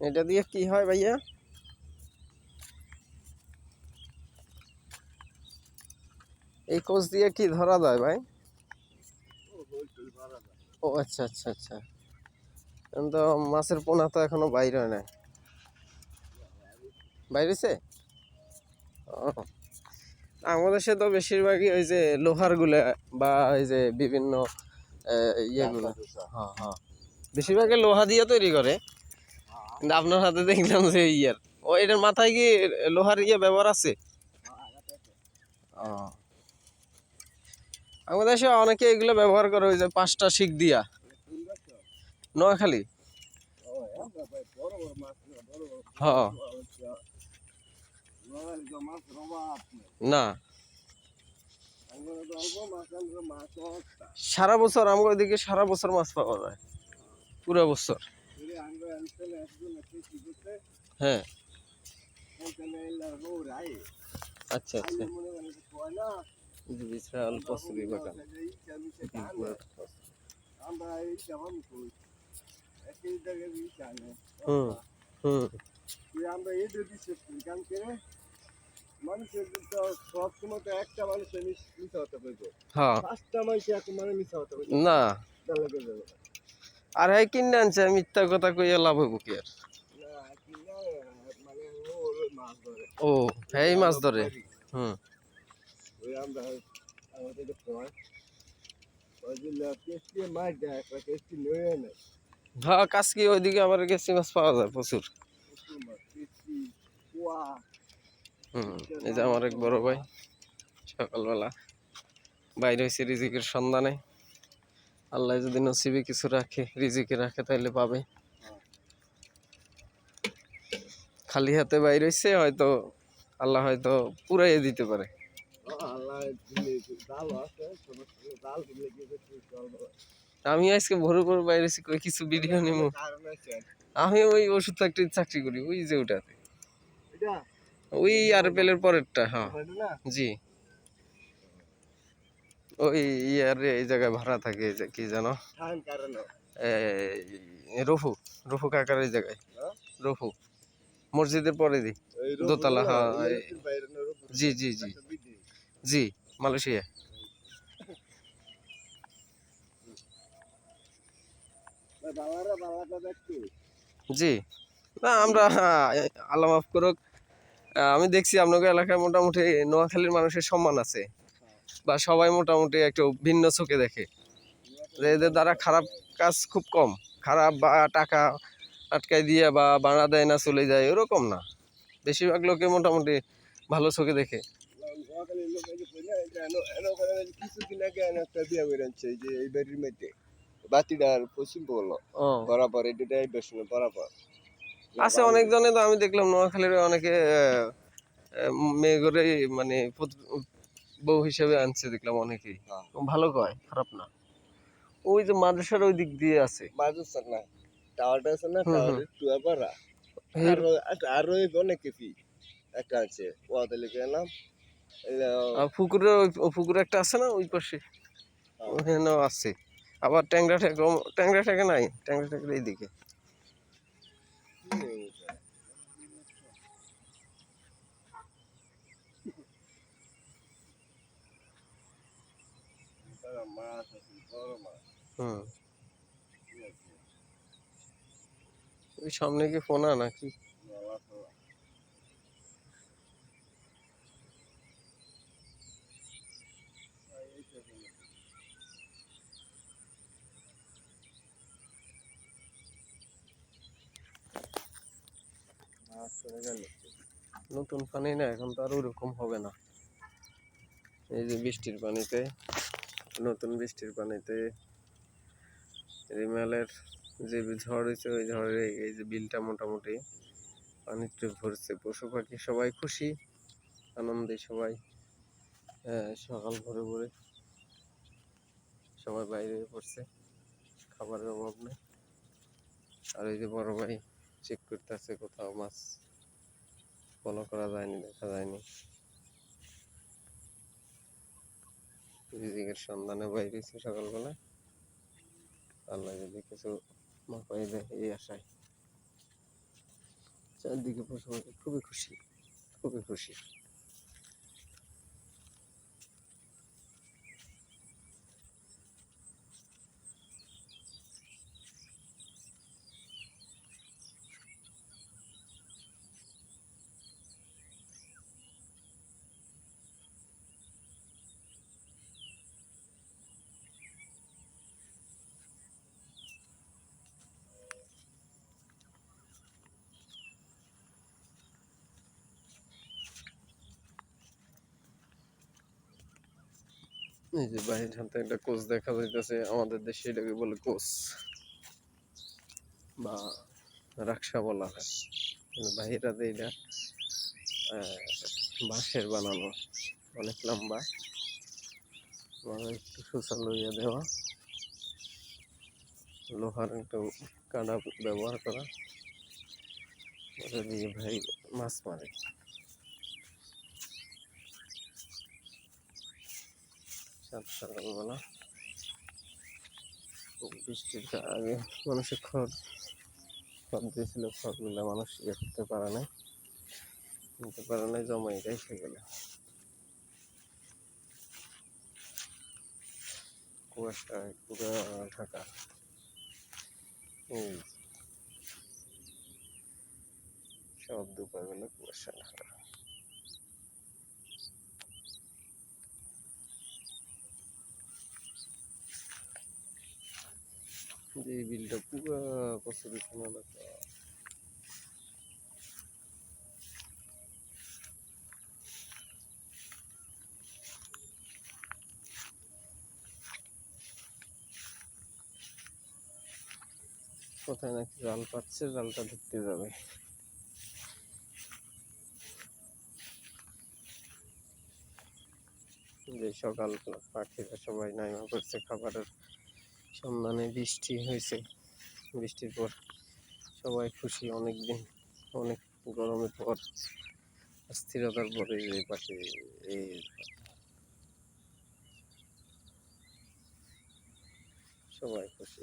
এটা দিয়ে কি হয় ভাইয়া? এই কোচ দিয়ে কি ধরা যায় ভাই? ও আচ্ছা আচ্ছা আচ্ছা। তো মাছের পোনা তো এখনও বাইর হয় নাই। বাইরেছে? ও আমাদের সে তো বেশিরভাগই ওই যে লোহারগুলা বা ওই যে বিভিন্ন ইয়েগুলো। হ্যাঁ হ্যাঁ। বেশিরভাগই লোহা দিয়ে তৈরি করে। আপনার হাতে দেখলাম যে ইয়ার ও, এটার মাথায় কি লোহার ইয়ে ব্যবহার আছে? আমাদের দেশে অনেকে এগুলো ব্যবহার করে, ওই যে পাঁচটা শিখ দিয়া। নোয়াখালী? না। সারা বছর, আমাদের ওইদিকে সারা বছর মাছ পাওয়া যায়। পুরো বছর। হ্যাঁ। আচ্ছা আচ্ছা। বিশাল কচুরি বাগান হুম হুম। আমরা এই যদি গান করে মানুষের তো সব সময় তো একটা মানুষের মিশা হতে পারবে হ্যাঁ। পাঁচটা মানুষ এক মানে মিশা হতে পারবে না। তাহলে আর হ্যাঁ কিনে আনছে, মিথ্যা কথা কইয়া লাভ হইব কি আর? ও হ্যাঁ মাছ ধরে। হুম। হ্যাঁ ওইদিকে মাছ পাওয়া যায় এই যে এক বড় ভাই, সকালবেলা। সন্ধানে। আল্লাহ যদি নসিবে কিছু রাখে, রিজিকে রাখে, তাহলে পাবে। খালি হাতে বাইরে হয়েছে হয়তো আল্লাহ হয়তো পুরাই দিতে পারে। আমি আজকে ভোরে ভোরে বাইরে কিছু ভিডিও নিব আমি ওই ওষুধ ফ্যাক্টরি চাকরি করি, ওই যে ওটাতে। ওই আর পেলের পরেরটা হ্যাঁ। জি। ওই ইয়ার এই জায়গায় ভাড়া থাকে কি জানো রফু রফু কাকার এই জায়গায়? রফু মসজিদের পরে দি দোতলা, হ্যাঁ, জি জি জি। জি মালয়েশিয়া। জি। না আমরা আল্লাহ মাফ করুক আমি দেখছি আপনাকে এলাকায় মোটামুটি নোয়াখালীর মানুষের সম্মান আছে। বা সবাই মোটামুটি একটু ভিন্ন চোখে দেখে। যে এদের দ্বারা খারাপ কাজ খুব কম। খারাপ বা টাকা আটকায় দিয়ে বা বাড়া দেয় না, চলে যায় ওরকম না। বেশিরভাগ লোকে মোটামুটি ভালো চোখে দেখে। কিছুদিন আগে একটা বরাবর এই দুটাই বরাবর আছে অনেকজনে তো আমি দেখলাম, নোয়াখালীর অনেকে মেয়ে করে মানে বউ হিসেবে আনছে দেখলাম অনেকেই। হ্যাঁ। ভালো কয়? খারাপ না। ওই যে মাদ্রাসার ওই দিক দিয়ে আছে। মাজুস না টাওয়ারটা আছে না। টাওয়ারের আরও আরও অনেক কেপি একটা আছে ওয়াতে লিখে নাম পুকুরে ওই ও পুকুরে একটা আছে না ওই পাশে? ওখানেও আছে। আবার ট্যাংরা ঠেকা ট্যাংরা ঠেকা নাই? ট্যাংরা ঠেকার এইদিকে মাছ আছে বড় মাছ ওই সামনে কি ফোনা নাকি? নতুন পানি না, এখন তো আর ওরকম হবে না। এই যে বৃষ্টির পানিতে নতুন বৃষ্টির পানিতে রিমেলের যে ঝড় হয়েছে ওই ঝড়ে এই যে বিলটা মোটামুটি পানিতে ভরছে পশু পাখি সবাই খুশি আনন্দে সবাই আহ, সকাল ভোরে ভোরে সবাই বাইরে পড়ছে খাবারের অভাব নেই। আর এই যে বড় ভাই চেক করতে আছে কোথাও মাছ ফলো করা যায়নি দেখা যায়নি। রিজিকের সন্ধানে বাইরে বাইরেছে সকালবেলা। আল্লাহ যদি কিছু মাপাই দেয় এই আশায়। চারদিকে পশু খুবই খুশি খুবই খুশি। এই যে বাইরের হাতে একটা কোচ দেখা যাইতেছে, আমাদের দেশে এটাকে বলে কোচ বা রাক্সা বলা হয়। বাইরেতে এটা বাঁশের বানানো, অনেক লম্বা। মানে একটু সুসাল লইয়া দেওয়া। লোহার একটা কাঁটা ব্যবহার করা। দিয়ে ভাই মাছ মারে। সকালবেলা বৃষ্টির আগে মানুষের খড় খড় দিয়েছিল খড়গুলো মানুষ ইয়ে করতে পারে নাই নিতে পারে নাই জমাই রেখে গেল। কুয়াশায় পুরো ঢাকা। এই সব দুপার বেলা কুয়াশা ঢাকা। এই বিলটা পুরো খানা এলাকা কোথায় নাকি জাল পাচ্ছে, জালটা ধরতে যাবে। যে সকাল পাখিরা সবাই নাইমা করছে খাবারের সন্ধানে বৃষ্টি হয়েছে। বৃষ্টির পর সবাই খুশি অনেক দিন অনেক গরমের পর অস্থিরতার পরে এই পাখি এই সবাই খুশি।